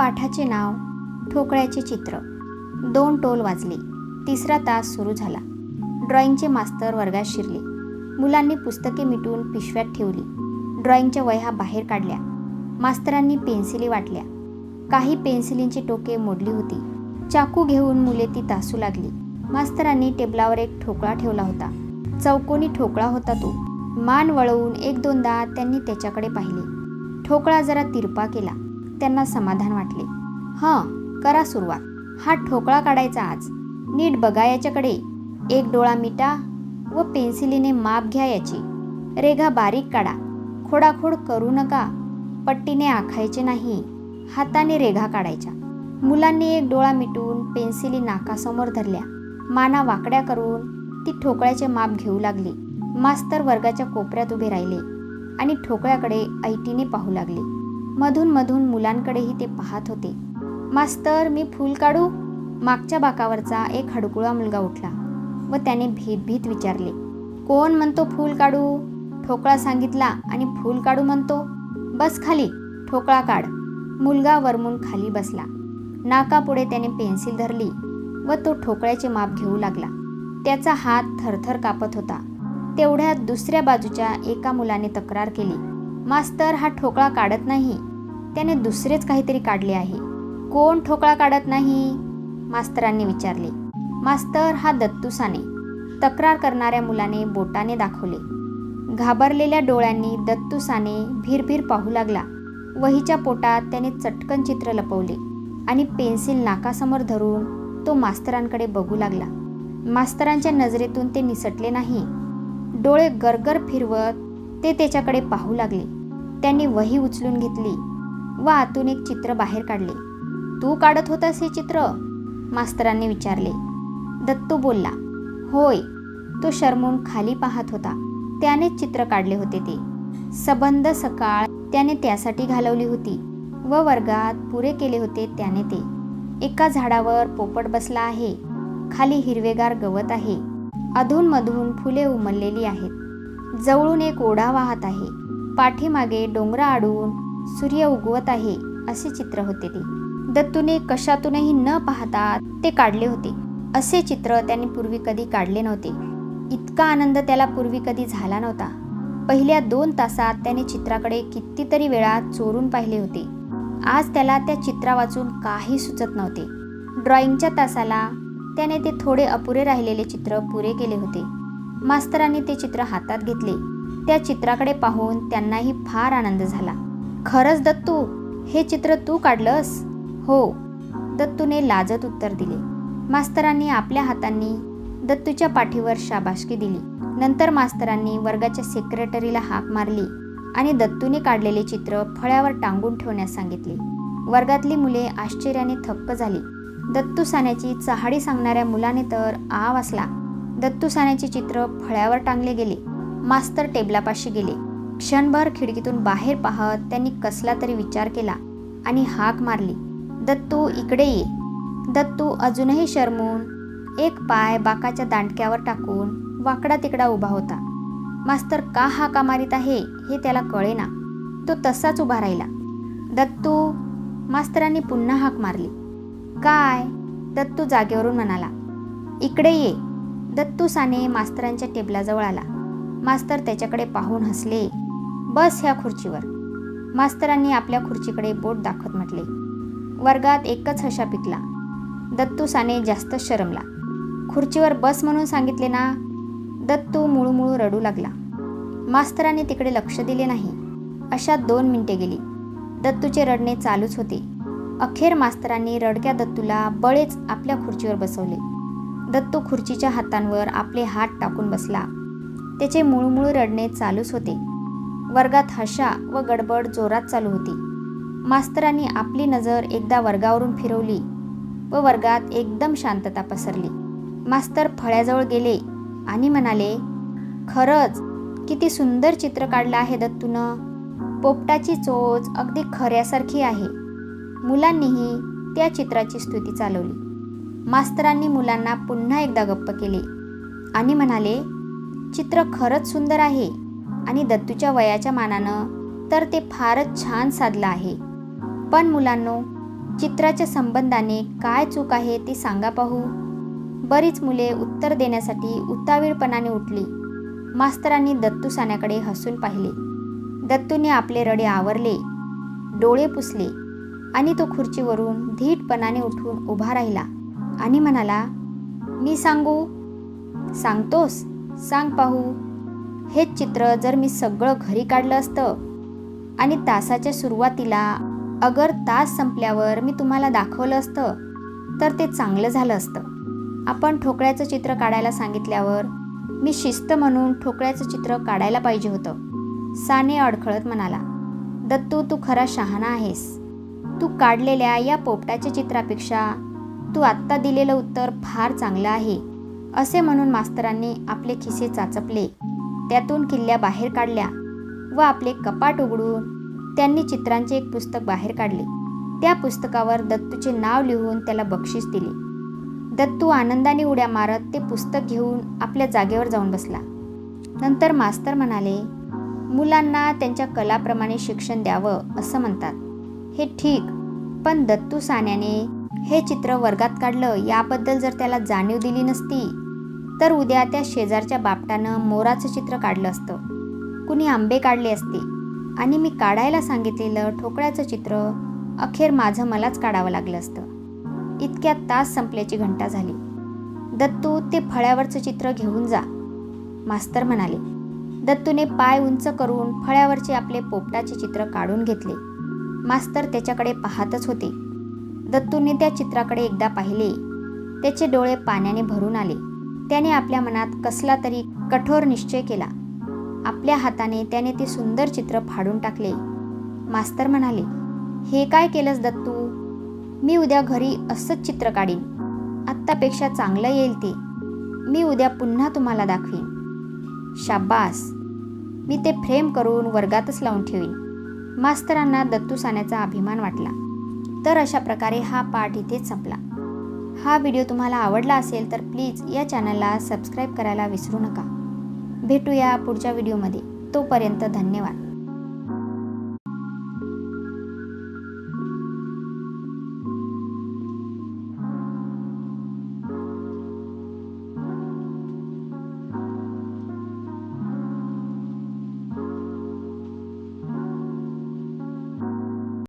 पाठाचे नाव ठोकळ्याचे चित्र. दोन टोल वाजले. तिसरा तास सुरू झाला. ड्रॉइंगचे मास्तर वर्गात शिरले. मुलांनी पुस्तके मिटून पिशव्यात ठेवली. ड्रॉइंगच्या वह्या बाहेर काढल्या. मास्तरांनी पेन्सिली वाटल्या. काही पेन्सिलींची टोके मोडली होती. चाकू घेऊन मुले ती तासू लागली. मास्तरांनी टेबलावर एक ठोकळा ठेवला होता. चौकोनी ठोकळा होता तो. मान वळवून एक दोनदा त्यांनी त्याच्याकडे पाहिले. ठोकळा जरा तिरपा केला. त्यांना समाधान वाटले. हं करा सुरुवात. हा ठोकळा काढायचा आज. नीट बघा याच्याकडे. एक डोळा मिटा व पेन्सिलीने माप घ्या याची. रेघा बारीक काढा. खोडाखोड करू नका. पट्टीने आखायचे नाही. हाताने रेघा काढायच्या. मुलांनी एक डोळा मिटून पेन्सिली नाकासमोर धरल्या. माना वाकड्या करून ती ठोकळ्याचे माप घेऊ लागली. मास्तर वर्गाच्या कोपऱ्यात उभे राहिले आणि ठोकळ्याकडे ऐटीने पाहू लागले. मधून मधून मुलांकडेही ते पाहत होते. मास्तर मी फूल काढू? मागच्या बाकावरचा एक हडकुळा मुलगा उठला व त्याने भीत भीत विचारले कोण म्हणतो फूल काढू? ठोकळा सांगितला आणि फूल काढू म्हणतो? बस खाली ठोकळा काढ. मुलगा वरमून खाली बसला. नाकापुढे त्याने पेन्सिल धरली व तो ठोकळ्याचे माप घेऊ लागला. त्याचा हात थरथर कापत होता. तेवढ्यात दुसऱ्या बाजूच्या एका मुलाने तक्रार केली मास्तर हा ठोकळा काढत नाही. त्याने दुसरेच काहीतरी काढले आहे. कोण ठोकळा काढत नाही? मास्तरांनी विचारले. मास्तर हा दत्तूसाने तक्रार करणाऱ्या मुलाने बोटाने दाखवले. घाबरलेल्या डोळ्यांनी दत्तूसाने साने पाहू लागला. वहीच्या पोटात त्याने चटकन चित्र लपवले आणि पेन्सिल नाकासमोर धरून तो मास्तरांकडे बघू लागला. मास्तरांच्या नजरेतून ते निसटले नाही. डोळे गरगर फिरवत ते त्याच्याकडे पाहू लागले. त्यांनी वही उचलून घेतली व आतून एक चित्र बाहेर काढले. तू काढत होतास हे चित्र? मास्तरांनी विचारले. दत्तू बोलला होय. तो शर्मून खाली पाहत होता. त्यानेच चित्र काढले होते ते. सबंध सकाळ त्याने त्यासाठी घालवली होती व वर्गात पुरे केले होते त्याने ते. एका झाडावर पोपट बसला आहे. खाली हिरवेगार गवत आहे. अधूनमधून फुले उमललेली आहेत. जवळून एक ओढा वाहत आहे. पाठीमागे डोंगरा आडून सूर्य उगवत आहे असे चित्र होते ते. दत्तूने कशातूनही न पाहता ते काढले होते. असे चित्र त्याने पूर्वी कधी काढले नव्हते. इतका आनंद त्याला पूर्वी कधी झाला नव्हता. पहिल्या दोन तासात त्याने चित्राकडे कितीतरी वेळा चोरून पाहिले होते. आज त्याला त्या चित्रा वाचून काही सुचत नव्हते. ड्रॉइंगच्या तासाला त्याने ते थोडे अपुरे राहिलेले चित्र पुरे केले होते. मास्तरांनी ते चित्र हातात घेतले. त्या चित्राकडे पाहून त्यांनाही फार आनंद झाला. खरंच दत्तू हे चित्र तू काढलंस? हो. दत्तूने लाजत उत्तर दिले. मास्तरांनी आपल्या हातांनी दत्तूच्या पाठीवर शाबाशकी दिली. नंतर मास्तरांनी वर्गाच्या सेक्रेटरीला हाक मारली आणि दत्तूने काढलेले चित्र फळ्यावर टांगून ठेवण्यास सांगितले. वर्गातली मुले आश्चर्याने थक्क झाली. दत्तू साण्याची चहाडी सांगणाऱ्या मुलाने तर आ वाचला दत्तू सानेचे चित्र फळ्यावर टांगले गेले. मास्तर टेबलापाशी गेले. क्षणभर खिडकीतून बाहेर पाहत त्यांनी कसला तरी विचार केला आणि हाक मारली. दत्तू इकडे ये. दत्तू अजूनही शरमून एक पाय बाकाच्या दांडक्यावर टाकून वाकडा तिकडा उभा होता. मास्तर का हाका मारित आहे हे त्याला कळेना. तो तसाच उभा राहिला. दत्तू मास्तरांनी पुन्हा हाक मारली. काय? दत्तू जागेवरून म्हणाला. इकडे ये. दत्तू साने मास्तरांच्या टेबलाजवळ आला. मास्तर त्याच्याकडे पाहून हसले. बस ह्या खुर्चीवर. मास्तरांनी आपल्या खुर्चीकडे बोट दाखवत म्हटले. वर्गात एकच हशा पिकला. दत्तू साने जास्त शरमला. खुर्चीवर बस म्हणून सांगितले ना? दत्तू मुळूमुळू रडू लागला. मास्तरांनी तिकडे लक्ष दिले नाही. अशा दोन मिनिटे गेली. दत्तूचे रडणे चालूच होते. अखेर मास्तरांनी रडक्या दत्तूला बळेच आपल्या खुर्चीवर बसवले. दत्तू खुर्चीच्या हातांवर आपले हात टाकून बसला. त्याचे मुळमुळ रडणे चालूच होते. वर्गात हशा व गडबड जोरात चालू होती. मास्तरांनी आपली नजर एकदा वर्गावरून फिरवली व वर्गात एकदम शांतता पसरली. मास्तर फळ्याजवळ गेले आणि म्हणाले खरंच किती सुंदर चित्र काढलं आहे दत्तूनं. पोपटाची चोच अगदी खऱ्यासारखी आहे. मुलांनीही त्या चित्राची स्तुती चालवली. मास्तरांनी मुलांना पुन्हा एकदा गप्प केले आणि म्हणाले चित्र खरंच सुंदर आहे आणि दत्तूच्या वयाच्या मानानं तर ते फारच छान साधलं आहे. पण मुलांनो चित्राच्या संबंधाने काय चूक आहे ती सांगा पाहू. बरीच मुले उत्तर देण्यासाठी उतावीळपणाने उठली. मास्तरांनी दत्तू साण्याकडे हसून पाहिले. दत्तूने आपले रडे आवरले डोळे पुसले आणि तो खुर्चीवरून धीटपणाने उठून उभा राहिला. आणि म्हणाला मी सांगू? सांगतोस? सांग पाहू. हेच चित्र जर मी सगळं घरी काढलं असतं आणि तासाच्या सुरुवातीला अगर तास संपल्यावर मी तुम्हाला दाखवलं असतं तर ते चांगलं झालं असतं. आपण ठोकळ्याचं चित्र काढायला सांगितल्यावर मी शिस्त म्हणून ठोकळ्याचं चित्र काढायला पाहिजे होतं. साने अडखळत म्हणाला दत्तू तू खरा शहाणा आहेस. तू काढलेल्या या पोपटाच्या चित्रापेक्षा तू आत्ता दिलेलं उत्तर फार चांगलं आहे असे म्हणून मास्तरांनी आपले खिसे चाचपले. त्यातून किल्ल्या बाहेर काढल्या व आपले कपाट उघडून त्यांनी चित्रांचे एक पुस्तक बाहेर काढले. त्या पुस्तकावर दत्तूचे नाव लिहून त्याला बक्षीस दिले. दत्तू आनंदाने उड्या मारत ते पुस्तक घेऊन आपल्या जागेवर जाऊन बसला. नंतर मास्तर म्हणाले मुलांना त्यांच्या कलाप्रमाणे शिक्षण द्यावं असं म्हणतात. हे ठीक पण दत्तू साण्याने हे चित्र वर्गात काढलं याबद्दल जर त्याला जाणीव दिली नसती तर उद्या त्या शेजारच्या बापटानं मोराचं चित्र काढलं असतं. कुणी आंबे काढले असते. आणि मी काढायला सांगितलेलं ठोकळ्याचं चित्र अखेर माझं मलाच काढावं लागलं असतं. इतक्या तास संपल्याची घंटा झाली. दत्तू ते फळ्यावरचं चित्र घेऊन जा मास्तर म्हणाले. दत्तूने पाय उंच करून फळ्यावरचे आपले पोपटाचे चित्र काढून घेतले. मास्तर त्याच्याकडे पाहतच होते. दत्तूने त्या चित्राकडे एकदा पाहिले. त्याचे डोळे पाण्याने भरून आले. त्याने आपल्या मनात कसला तरी कठोर निश्चय केला. आपल्या हाताने त्याने ते सुंदर चित्र फाडून टाकले. मास्तर म्हणाले हे काय केलंस दत्तू? मी उद्या घरी असंच चित्र काढीन. आत्तापेक्षा चांगलं येईल ते. मी उद्या पुन्हा तुम्हाला दाखवीन. शाब्बास मी ते फ्रेम करून वर्गातच लावून ठेवीन. मास्तरांना दत्तू साण्याचा अभिमान वाटला. तर अशा प्रकारे हा पाठ इथेच संपला. हा व्हिडिओ तुम्हाला आवडला असेल तर प्लीज या चॅनलला सबस्क्राईब करायला विसरू नका. भेटूया पुढच्या व्हिडिओमध्ये. तोपर्यंत धन्यवाद.